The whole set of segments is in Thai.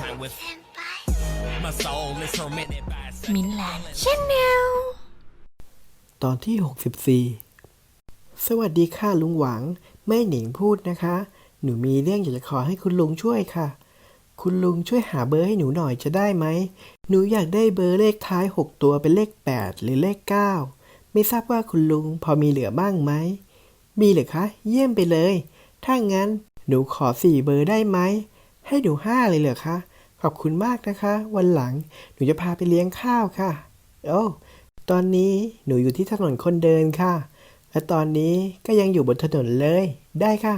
มินแลนด์ชาแนลตอนที่ 64 สวัสดีค่ะลุงหวัง แม่หนิงพูดนะคะ หนูมีเรื่องอยากจะขอให้คุณลุงช่วยค่ะ คุณลุงช่วยหาเบอร์ให้หนูหน่อยจะได้ไหม หนูอยากได้เบอร์เลขท้าย 6 ตัวเป็นเลข 8 หรือเลข 9 ไม่ทราบว่าคุณลุงพอมีเหลือบ้างไหม มีเหรือคะ เยี่ยมไปเลย ถ้างั้นหนูขอสี่เบอร์ได้ไหม ให้หนูห้าเลยเหรอคะ ขอบคุณมากนะคะ วันหลังหนูจะพาไปเลี้ยงข้าวค่ะ โอ้ตอนนี้หนูอยู่ที่ถนนคนเดินค่ะ และตอนนี้ก็ยังอยู่บนถนนเลย ได้ค่ะ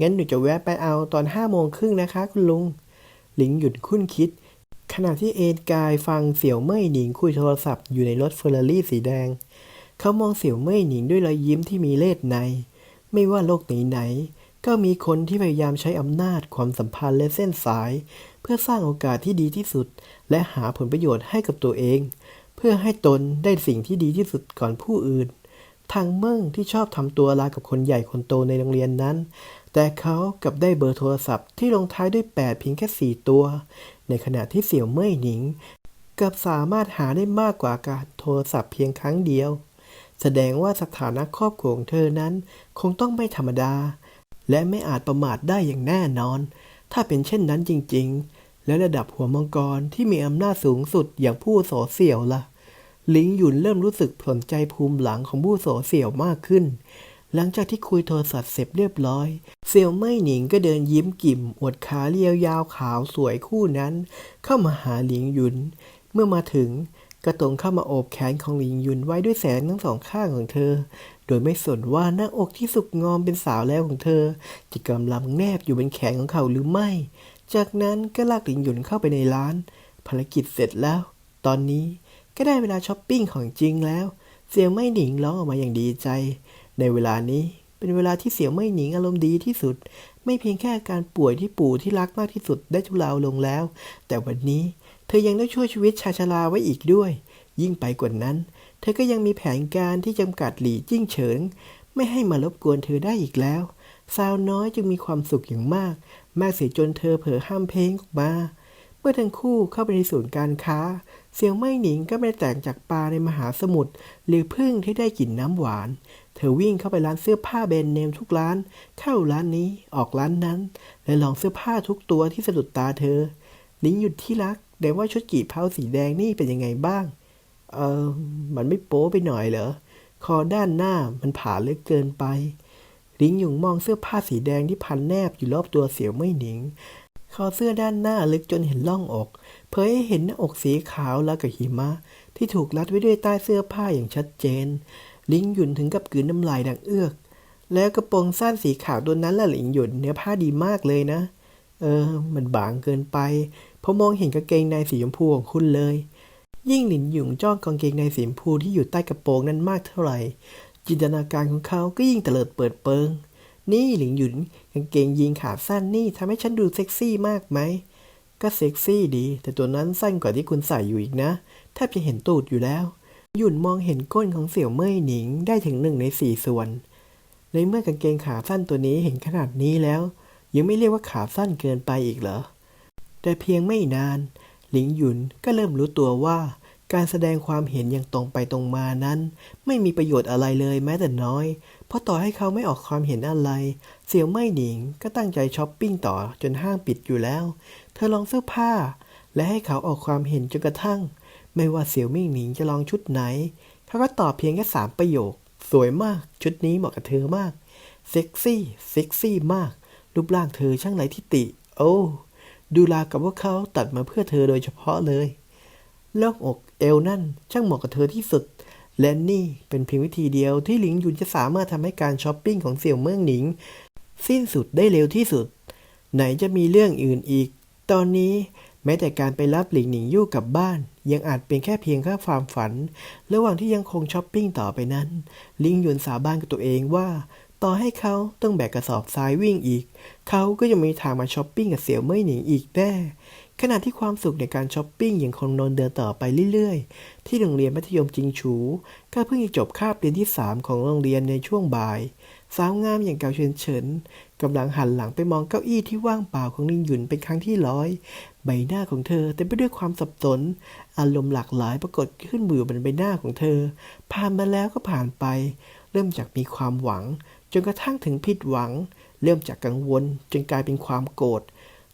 งั้นหนูจะแวะไปเอาตอนห้าโมงครึ่งนะคะ คุณลุง หลิงหยุดคุ้นคิด ขณะที่เอนกายฟังเสี่ยวเม่ยหนิงคุยโทรศัพท์อยู่ในรถเฟอร์รารี่สีแดง เขามองเสี่ยวเม่ยหนิงด้วยรอยยิ้มที่มีเล่ห์ใน ไม่ว่าโลกไหนๆ ก็มีคนที่พยายามใช้อำนาจความสัมพันธ์และเส้นสาย เพื่อสร้างโอกาสที่ดีที่สุด และหาผลประโยชน์ให้กับตัวเอง เพื่อให้ตนได้สิ่งที่ดีที่สุดก่อนผู้อื่น ทางเมิ่งที่ชอบทำตัวรากับคนใหญ่คนโตในโรงเรียนนั้น แต่เขากลับได้เบอร์โทรศัพท์ที่ลงท้ายด้วย 8 เพียงแค่ 4 ตัว ในขณะที่เสี่ยวเม่ยหนิงกับสามารถหาได้มากกว่าการโทรศัพท์เพียงครั้งเดียว แสดงว่าสถานะครอบครัวของเธอนั้น คงต้องไม่ธรรมดา และไม่อาจประมาทได้อย่างแน่นอน ถ้าเป็นเช่นนั้นจริง ๆ และระดับหัวมังกรที่มีอำนาจสูงสุดอย่างผู้โสเสี่ยวล่ะ ลิงหยุนเริ่มรู้สึกสนใจภูมิหลังของผู้โสเสี่ยวมากขึ้น หลังจากที่คุยโทรศัพท์เสร็จเรียบร้อย เสี่ยวเม่หนิงก็เดินยิ้มกิ่ม อวดขาเรียวยาวขาวสวยคู่นั้น เข้ามาหาหลิงหยุน เมื่อมาถึง ก็ตรงเข้ามาโอบแขนของหลิงหยุนไว้ด้วยแสงทั้งสองข้างของเธอ โดยไม่สนว่าหน้าอกที่สุกงอมเป็นสาวแล้วของเธอ จะกำลังแนบอยู่บนแขนของเขาหรือไม่ จากนั้นก็ลากหลิงหยุนเข้าไปในร้าน ภารกิจเสร็จแล้ว ตอนนี้ก็ได้เวลาช้อปปิ้งของจริงแล้ว เสี่ยวไม่หนิงร้องออกมาอย่างดีใจ ในเวลานี้เป็นเวลาที่เสี่ยวไม่หนิงอารมณ์ดีที่สุด ไม่เพียงแค่การป่วยที่ปู่ที่รักมากที่สุดได้ทุเลาลงแล้ว แต่วันนี้ ธอยังได้ช่วยชีวิตชาชราไว้อีกด้วย ยิ่งไปกว่านั้น เธอก็ยังมีแผนการที่จำกัดหลี่จิ้งเฉิง ไม่ให้มารบกวนเธอได้อีกแล้ว สาวน้อยจึงมีความสุขอย่างมาก มากเสียจนเธอเผลอห้ามเพลงออกมา เมื่อทั้งคู่เข้าไปในศูนย์การค้า เสียวไม่หนิงก็ไม่ได้แตกจากปลาในมหาสมุทรหรือพึ่งที่ได้กลิ่นน้ำหวาน เธอวิ่งเข้าไปร้านเสื้อผ้าแบรนด์เนมทุกร้าน เข้าร้านนี้ออกร้านนั้น และลองเสื้อผ้าทุกตัวที่สะดุดตาเธอ ลิงหยุดที่รัก แต่ว่าชุดกีบเผาสีแดงนี่เป็นยังไงบ้าง เออ มันไม่โป๊ไปหน่อยเหรอ คอด้านหน้ามันผ่าเลึกเกินไป ลิงหยุงมองเสื้อผ้าสีแดงที่พันแนบอยู่รอบตัวเสียวไม่หนิง คอเสื้อด้านหน้าลึกจนเห็นล่องอก เผยให้เห็นหน้าอกสีขาวแล้วกับหิมะ ที่ถูกรัดไว้ด้วยใต้เสื้อผ้าอย่างชัดเจน ลิงหยุนถึงกับกืนน้ำลายดังเอื้อก แล้วกระโปรงสั้นสีขาวตัวนั้นละหลิงหยุนเนื้อผ้าดีมากเลยนะเเออ มันบางเกินไป เพราะมองเห็นกางเกงในสีชมพูของคุณเลย ยิ่งหลินหยุงจ้องกางเกงในสีชมพูที่อยู่ใต้กระโปรงนั้นมากเท่าไหร่ จินตนาการของเขาก็ยิ่งเตลิดเปิดเปิง นี่หลิงหยุนกางเกงยีนขาสั้นนี่ทำให้ฉันดูเซ็กซี่มากไหม ก็เซ็กซี่ดี แต่ตัวนั้นสั้นกว่าที่คุณใส่อยู่อีกนะ แทบจะเห็นตูดอยู่แล้ว หยุนมองเห็นก้นของเสี่ยวเม่ยหนิงได้ถึงหนึ่งในสี่ส่วน ในเมื่อกางเกงขาสั้นตัวนี้เห็นขนาดนี้แล้ว ยังไม่เรียกว่าขาสั้นเกินไปอีกเหรอ แต่เพียงไม่นาน หลิงหยุนก็เริ่มรู้ตัวว่า การแสดงความเห็นอย่างตรงไปตรงมานั้น ไม่มีประโยชน์อะไรเลยแม้แต่น้อย เพราะต่อให้เขาไม่ออกความเห็นอะไร เสี่ยวไม่หนิงก็ตั้งใจช้อปปิ้งต่อจนห้างปิดอยู่แล้ว เธอลองเสื้อผ้า และให้เขาออกความเห็นจนกระทั่ง ไม่ว่าเสี่ยวไม่หนิงจะลองชุดไหน เขาก็ตอบเพียงแค่สามประโยค สวยมาก ชุดนี้เหมาะกับเธอมาก เซ็กซี่ เซ็กซี่มาก รูปร่างเธอช่างไรทิติ โอ้ ดูรากับว่าเขาตัดมาเพื่อเธอโดยเฉพาะเลยล่องอกเอวนั่นช่างเหมาะกับเธอที่สุด และนี่เป็นเพียงวิธีเดียวที่หลิงหยุนจะสามารถทำให้การช้อปปิ้งของเสี่ยวเมืองหนิง สิ้นสุดได้เร็วที่สุด ไหนจะมีเรื่องอื่นอีก ตอนนี้แม้แต่การไปรับหลิงหนิงยู่กลับบ้าน ยังอาจเป็นแค่เพียงแค่ความฝัน ระหว่างที่ยังคงช้อปปิ้งต่อไปนั้น ลิงหยุนสาบานกับตัวเองว่า ต่อให้เขาต้องแบกกระสอบทรายวิ่งอีก เขาก็ยังมีทางมาช้อปปิ้งกับเสี่ยวเม่ยหนิงอีกแน่ขณะที่ความสุขในการช้อปปิ้งยังคงดนเดินต่อไปเรื่อยๆ ที่โรงเรียนมัธยมจิงฉูก็เพิ่งจะจบคาบเรียนที่ 3 ของโรงเรียนในช่วงบ่าย สาวงามอย่างเกาเฉินเฉินกำลังหันหลังไปมองเก้าอี้ที่ว่างเปล่าของลิงหยุนเป็นครั้งที่ร้อย ใบหน้าของเธอเต็มไปด้วยความสับสน อารมณ์หลากหลายปรากฏขึ้นอยู่บนใบหน้าของเธอ ผ่านมาแล้วก็ผ่านไป เริ่มจากมีความหวัง จนกระทั่งถึงผิดหวัง เริ่มจากกังวลจนกลายเป็นความโกรธ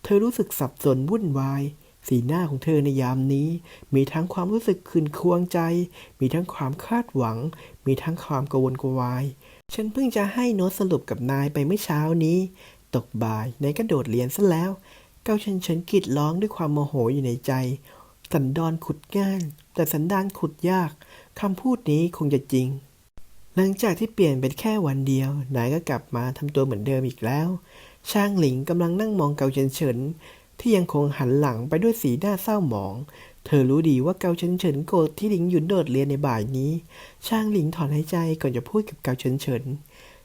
เธอรู้สึกสับสนวุ่นวาย สีหน้าของเธอในยามนี้ มีทั้งความรู้สึกขืนควงใจ มีทั้งความคาดหวัง มีทั้งความกังวลกวาย ฉันเพิ่งจะให้โน้ตสรุปกับนายไปเมื่อเช้านี้ ตกบ่ายนายก็โดดเรียนซะแล้ว เก้าเฉินเฉินกรีดร้องด้วยความโมโหอยู่ในใจ สันดอนขุดง่ายแต่สันดานขุดยากคำพูดนี้คงจะจริง หลังจากที่เปลี่ยนเป็นแค่วันเดียวนายก็กลับมาทำตัวเหมือนเดิมอีกแล้ว ช่างหลิงกำลังนั่งมองเกาเฉินเฉินที่ยังคงหันหลังไปด้วยสีหน้าเศร้าหมอง เธอรู้ดีว่าเกาเฉินเฉินโกรธที่หลิงหยุนโดดเรียนในบ่ายนี้ ช่างหลิงถอนหายใจก่อนจะพูดกับเกาเฉินเฉิน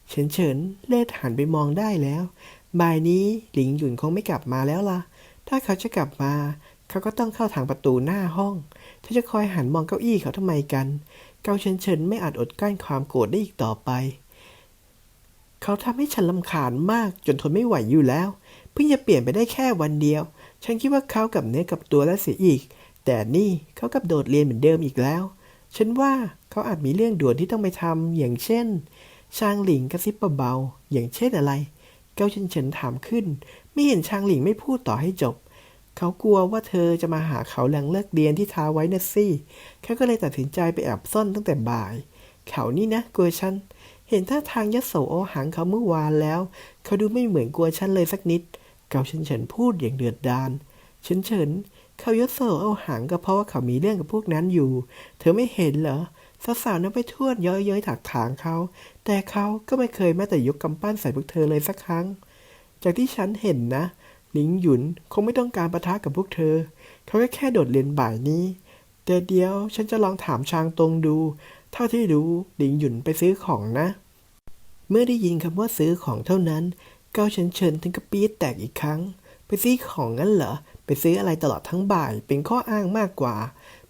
เฉินเฉินเลิศหันไปมองได้แล้ว บ่ายนี้หลิงหยุนคงไม่กลับมาแล้วล่ะ ถ้าเขาจะกลับมา เขาก็ต้องเข้าทางประตูหน้าห้อง เธอจะคอยหันมองเก้าอี้เขาทำไมกัน เกาเฉินเฉินไม่อาจอดกลั้นความโกรธได้อีกต่อไป เขาทำให้ฉันลำคาญมากจนทนไม่ไหวอยู่แล้ว เพิ่งจะเปลี่ยนไปได้แค่วันเดียว ฉันคิดว่าเขากับเนื้อกับตัวแล้วเสียอีก แต่นี่เขากับโดดเรียนเหมือนเดิมอีกแล้ว ฉันว่าเขาอาจมีเรื่องด่วนที่ต้องไปทำอย่างเช่นชางหลิงกระซิบเบาๆอย่างเช่นอะไร เกาเฉินเฉินถามขึ้น ไม่เห็นชางหลิงไม่พูดต่อให้จบ เขากลัวว่าเธอจะมาหาเขาหลังเลิกเรียนที่ท้าไว้นะสิเขาก็เลยตัดสินใจไปแอบซ่อนตั้งแต่บ่าย เขานี่นะกลัวฉัน เห็นท่าทางยโสโอหังเขาเมื่อวานแล้ว เขาดูไม่เหมือนกลัวฉันเลยสักนิดเกาเฉินเฉินพูดอย่างเดือดดาลเฉินเฉินเขายโสเอหางก็เพราะว่าเขามีเรื่องกับพวกนั้นอยู่ เธอไม่เห็นเหรอสาวๆนั้นไปทั่วเย้ยเย้ยถักถางเขา แต่เขาก็ไม่เคยแม้แต่ยกกำปั้นใส่พวกเธอเลยสักครั้ง จากที่ฉันเห็นนะ หลิงหยุนคงไม่ต้องการประทะกับพวกเธอ เขาแค่แค่โดดเรียนบ่ายนี้ แต่เดี๋ยวฉันจะลองถามชางตรงดู เท่าที่รู้หลิงหยุนไปซื้อของนะ เมื่อได้ยินคำว่าซื้อของเท่านั้นเกาเฉินเฉินถึงกับปี๊ดแตกอีกครั้ง ไปซื้อของงั้นเหรอ ไปซื้ออะไรตลอดทั้งบ่ายเป็นข้ออ้างมากกว่า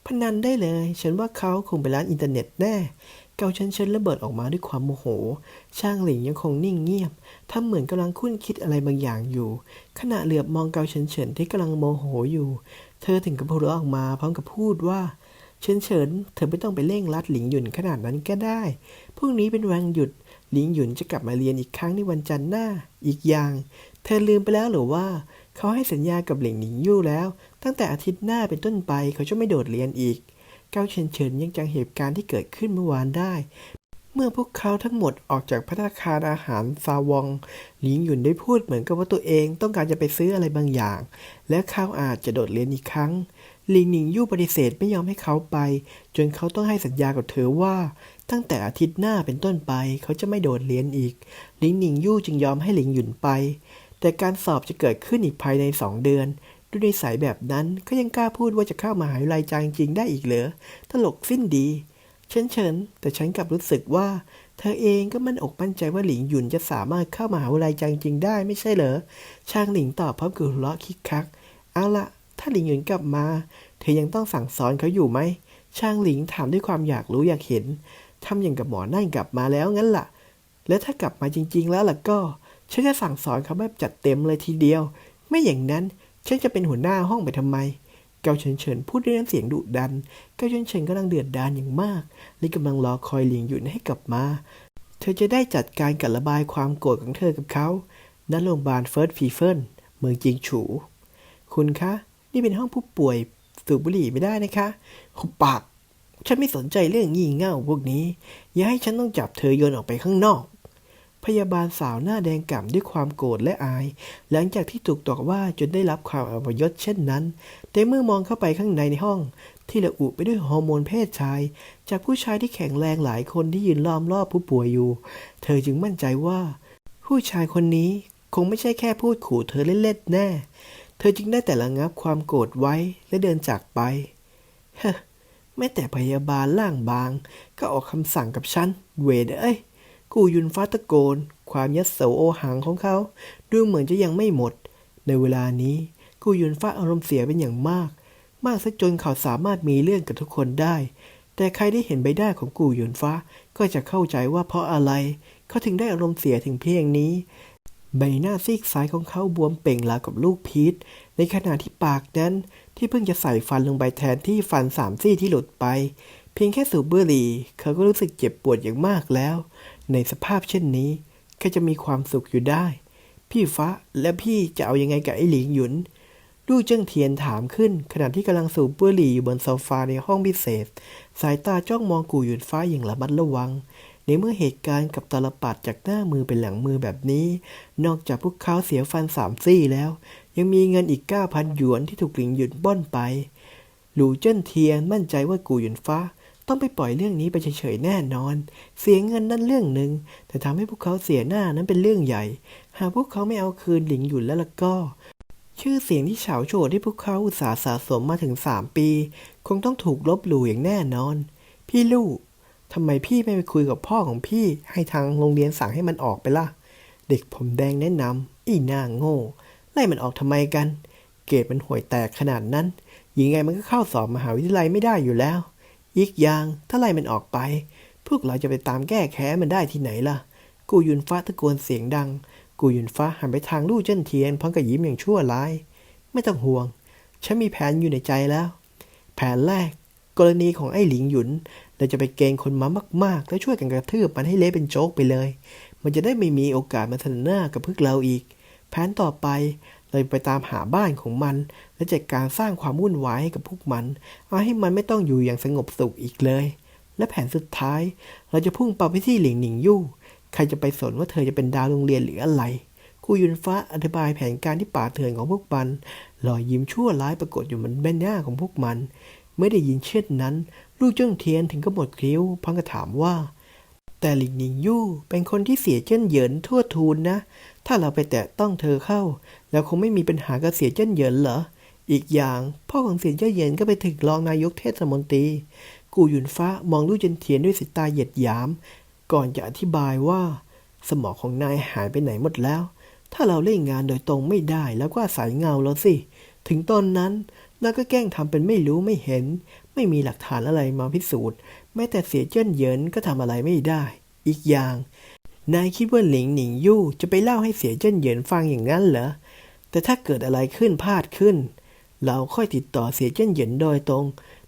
พนันได้เลย ฉันว่าเขาคงไปร้านอินเทอร์เน็ตแน่าเฉินเฉินระเบิดออกมาด้วยความโมโห ช่างหลิงยังคงนิ่งเงียบทำเหมือนกำลังคุ้นคิดอะไรบางอย่างอยู่ ขณะเหลือบมองเกาเฉินเฉินที่กำลังโมโหอยู่ เธอถึงกับพูดออกมาพร้อมกับพูดว่าเฉินเฉินเธอไม่ต้องไปเร่งรัดหลิงหยุนขนาดนั้นก็ได้พรุ่งนี้เป็นวันหยุดหลิงหยุนจะกลับมาเรียนอีกครั้งในวันจันทร์หน้า อีกอย่าง เธอลืมไปแล้วหรือว่า เขาให้สัญญากับหลิงหนิงยู่แล้ว ตั้งแต่อาทิตย์หน้าเป็นต้นไปเขาจะไม่โดดเรียนอีก เกาเฉินเฉินยังจำเหตุการณ์ที่เกิดขึ้นเมื่อวานได้ เมื่อพวกเขาทั้งหมดออกจากพัตตคารอาหารซาวองหลิงหยุนได้พูดเหมือนกับว่าตัวเองต้องการจะไปซื้ออะไรบางอย่าง และเขาอาจจะโดดเรียนอีกครั้งหลิงหนิงยู่ปฏิเสธไม่ยอมให้เขาไป จนเขาต้องให้สัญญากับเธอว่า ตั้งแต่อาทิตย์หน้าเป็นต้นไปเขาจะไม่โดดเรียนอีกหลิงหนิงยู่จึงยอมให้หลิงหยุนไป แต่การสอบจะเกิดขึ้นอีกภายในสองเดือน ด้วยนิสัยแบบนั้นก็ยังกล้าพูดว่าจะเข้ามหาวิทยาลัยจริงๆได้อีกเหรอ ตลกสิ้นดีเฉินเฉินแต่ฉันกลับรู้สึกว่า เธอเองก็มั่นอกมั่นใจว่าหลิงหยุนจะสามารถเข้ามหาวิทยาลัยจริงได้ไม่ใช่เหรอ ช่างหลิงตอบพร้อมกับหัวเราะคิกคัก เอาละถ้าหลิงหยุนกลับมา เธอยังต้องสั่งสอนเขาอยู่ไหม ช่างหลิงถามด้วยความอยากรู้อยากเห็นทำอย่างกับหมอนั่นกลับมาแล้วงั้นล่ะ แล้วถ้ากลับมาจริง ๆ แล้วล่ะก็ฉันจะสั่งสอนเขาแบบจัดเต็มเลยทีเดียว ไม่อย่างนั้น ฉันจะเป็นหัวหน้าห้องไปทำไม เกาเฉินเฉินพูดด้วยน้ำเสียงดุดัน เกาเฉินเฉินกำลังเดือดดาลอย่างมาก และกำลังรอคอยหลิงหยุนให้กลับมา เธอจะได้จัดการกับระบายความโกรธของเธอกับเขา ณ โรงพยาบาลเฟิร์สฟีเฟิลเมืองจิงฉู คุณคะ นี่เป็นห้องผู้ป่วยสูบบุหรี่ไม่ได้นะคะหุบปาก ฉันไม่สนใจเรื่องงี่เง่าพวกนี้ อย่าให้ฉันต้องจับเธอโยนออกไปข้างนอก พยาบาลสาวหน้าแดงก่ำด้วยความโกรธและอาย หลังจากที่ถูกตอกว่าจนได้รับความอัปยศเช่นนั้น แต่เมื่อมองเข้าไปข้างในในห้อง ที่ระอุไปด้วยฮอร์โมนเพศชาย จากผู้ชายที่แข็งแรงหลายคนที่ยืนล้อมรอบผู้ป่วยอยู่ เธอจึงมั่นใจว่า ผู้ชายคนนี้คงไม่ใช่แค่พูดขู่เธอเล่นๆแน่ เธอจึงได้แต่ระงับความโกรธไว้และเดินจากไป เฮ้แม้แต่พยาบาลล่างบาง ก็ออกคำสั่งกับฉัน เวดเอ้ย กูยุนฟ้าตะโกน ความยัดโสโอหังของเขา ดูเหมือนจะยังไม่หมด ในเวลานี้กูยุนฟ้าอารมณ์เสียเป็นอย่างมาก มากซะจนเขาสามารถมีเรื่องกับทุกคนได้ แต่ใครได้เห็นใบหน้าของกูยุนฟ้าก็จะเข้าใจว่าเพราะอะไร เขาถึงได้อารมณ์เสียถึงเพียงนี้ ใบหน้าซีกซ้ายของเขาบวมเป่งราวกับลูกพีชในขณะที่ปากนั้นที่เพิ่งจะใส่ฟันลงไปแทนที่ฟันสามซี่ที่หลุดไป เพียงแค่สูบบุหรี่เขาก็รู้สึกเจ็บปวดอย่างมากแล้ว ในสภาพเช่นนี้ก็จะมีความสุขอยู่ได้ พี่ฟ้าและพี่จะเอายังไงกับไอ้หลิงหยุน ลู่เจิ้งเทียนถามขึ้น ขณะที่กำลังสูบบุหรี่อยู่บนโซฟาในห้องพิเศษ สายตาจ้องมองกูหยุนฟ้าอย่างระมัดระวัง ในเมื่อเหตุการณ์กับตาลปัดจากหน้ามือเป็นหลังมือแบบนี้ นอกจากพวกเขาเสียฟันสามซี่แล้ว ยังมีเงินอีก9,000หยวนที่ถูกหลิงหยุนบ้อนไป หลู่เจิ้นเทียนมั่นใจว่ากูหยุนฟ้า ต้องไปปล่อยเรื่องนี้ไปเฉยๆแน่นอน เสียเงินนั่นเรื่องหนึ่ง แต่ทำให้พวกเขาเสียหน้านั้นเป็นเรื่องใหญ่ หากพวกเขาไม่เอาคืนหลิงหยุนแล้วล่ะก็ ชื่อเสียงที่เฉาโฉดที่พวกเขาอุตสาห์สะสมมาถึงสามปี คงต้องถูกลบหลู่อย่างแน่นอน พี่ลูกทำไมพี่ไม่ไปคุยกับพ่อของพี่ให้ทางโรงเรียนสั่งให้มันออกไปล่ะ เด็กผมแดงแนะนำอีหน้าโง่ไล่มันออกทำไมกัน เกรดมันห่วยแตกขนาดนั้นยังไงมันก็เข้าสอบมหาวิทยาลัยไม่ได้อยู่แล้ว อีกอย่างถ้าไล่มันออกไป พวกเราจะไปตามแก้แค้นมันได้ที่ไหนล่ะ กูยุนฟ้าตะโกนเสียงดัง กูยุนฟ้าหันไปทางลู่เจิ้นเทียนพร้อมกับยิ้มอย่างชั่วร้าย ไม่ต้องห่วง ฉันมีแผนอยู่ในใจแล้ว แผนแรก กรณีของไอ้หลิงหยุน เราจะไปเกณฑ์คนมามาก ๆ แล้วช่วยกันกระทืบมันให้เละเป็นโจ๊กไปเลย มันจะได้ไม่มีโอกาสมาเสนอหน้ากับพวกเราอีก แผนต่อไป เราไปตามหาบ้านของมัน และจัดการสร้างความวุ่นวายให้กับพวกมัน เอาให้มันไม่ต้องอยู่อย่างสงบสุขอีกเลย และแผนสุดท้าย เราจะพุ่งเป้าไปที่หลิงหนิงยู่ ใครจะไปสนว่าเธอจะเป็นดาวโรงเรียนหรืออะไรครูยุนฟ้าอธิบายแผนการที่ป่าเถื่อนของพวกมันรอยยิ้มชั่วร้ายปรากฏอยู่บนใบหน้าของพวกมัน ไม่ได้ยินเช่นนั้น ลูกเจิ้งเทียนถึงก็หมดคิ้วพังก็ถามว่า แต่หลิงหนิงยู่เป็นคนที่เสียเจิ้นเหยินทั่วทูนนะ ถ้าเราไปแตะต้องเธอเข้า แล้วคงไม่มีปัญหากับเสียเจิ้นเหยินเหรอ อีกอย่าง พ่อของเสียเจิ้นเหยินก็ไปถึงรองนายกเทศมนตรี กูหยุนฟ้ามองลู่เจินเทียนด้วยสายตาเหยียดหยาม ก่อนจะอธิบายว่า สมองของนายหายไปไหนหมดแล้ว ถ้าเราเล่นงานโดยตรงไม่ได้แล้วก็อายเงาแล้วสิ ถึงตอนนั้นเราก็แกล้งทำเป็นไม่รู้ไม่เห็น ไม่มีหลักฐานอะไรมาพิสูจน์ แม้แต่เสียเจิ้นเหยินก็ทำอะไรไม่ได้ อีกอย่าง นายคิดว่าหลิงหนิงยู่จะไปเล่าให้เสียเจิ้นเหยินฟังอย่างนั้นเหรอ แต่ถ้าเกิดอะไรขึ้นพลาดขึ้น เราค่อยติดต่อเสียเจิ้นเหยินโดยตรง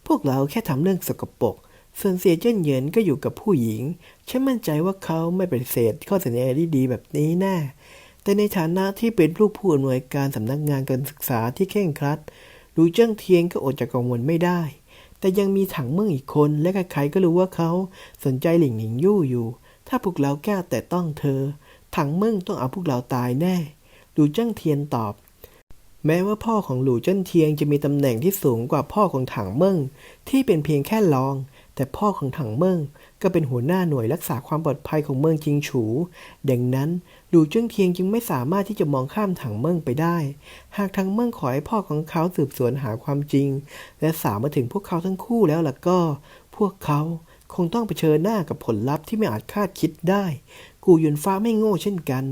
พวกเราแค่ทำเรื่องสกปรกส่วนเสียเจิ้นเหยินก็อยู่กับผู้หญิง ฉันมั่นใจว่าเขาไม่ปฏิเสธข้อเสนอที่ดีแบบนี้แน่แต่ในฐานะที่เป็นลูกผู้อำนวยการสำนักงานการศึกษาที่เคร่งครัดหลูเจิ้งเทียนก็อดจะกังวลไม่ได้ แต่ยังมีถังเมืองอีกคนและใครๆก็รู้ว่าเขาสนใจหลิงหนิงยู่อยู่ ถ้าพวกเราแก้แต่ต้องเธอ ถังเมืองต้องเอาพวกเราตายแน่ หลูเจิ้งเทียนตอบ แม้ว่าพ่อของหลู่เจิ้นเทียงจะมีตำแหน่งที่สูงกว่าพ่อของถังเมิงที่เป็นเพียงแค่รอง แต่พ่อของถังเมิงก็เป็นหัวหน้าหน่วยรักษาความปลอดภัยของเมืองจิงฉู ดังนั้นหลู่เจิ้งเทียงจึงไม่สามารถที่จะมองข้ามถังเมิงไปได้ หากถังเมิงขอให้พ่อของเขาสืบสวนหาความจริง และสาวมาถึงพวกเขาทั้งคู่แล้วล่ะก็ พวกเขาคงต้องเผชิญหน้ากับผลลัพธ์ที่ไม่อาจคาดคิดได้ กูหยุนฟ้าไม่โง่เช่นกัน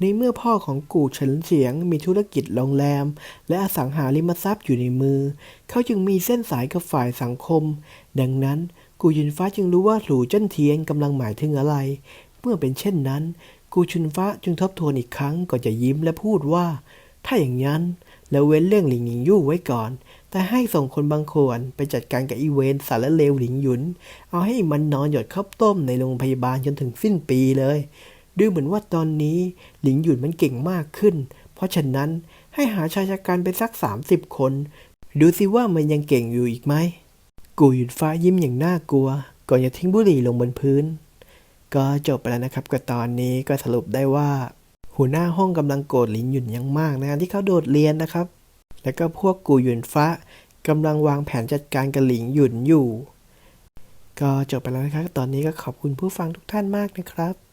ในเมื่อพ่อของกูเฉินเฉียง มีธุรกิจโรงแรม และอสังหาริมทรัพย์อยู่ในมือ เขาจึงมีเส้นสายกับฝ่ายสังคม ดังนั้นกูยุนฟ้าจึงรู้ว่าหลู่เจิ้นเทียนกำลังหมายถึงอะไร เมื่อเป็นเช่นนั้น กูชุนฟ้าจึงทบทวนอีกครั้งก่อนจะยิ้มและพูดว่า ถ้าอย่างนั้นแล้วเว้นเรื่องหลิงหยิงยู่ไว้ก่อน แต่ให้ส่งคนบางคนไปจัดการกับอีเวนสารเลวหลิงหยุน เอาให้มันนอนหยดข้าวต้มในโรงพยาบาลจนถึงสิ้นปีเลย ดูเหมือนว่าตอนนี้หลิงหยุนมันเก่งมากขึ้น เพราะฉะนั้นให้หาชายชะกันไปสัก 30 คน ดูสิว่ามันยังเก่งอยู่อีกไหม กูหยุดฟ้ายิ้มอย่างน่ากลัว ก่อนจะทิ้งบุหรี่ลงบนพื้น ก็จบไปแล้วนะครับกับตอนนี้ก็สรุปได้ว่า หัวหน้าห้องกำลังโกรธหลินหยุนอยังมากนะที่เขาโดดเรียนนะครับ แล้วก็พวกกูหยุนฟ้ากำลังวางแผนจัดการกับหลิงหยุนอยู่ ก็จบไปแล้วนะครับ ตอนนี้ก็ขอบคุณผู้ฟังทุกท่านมากนะครับ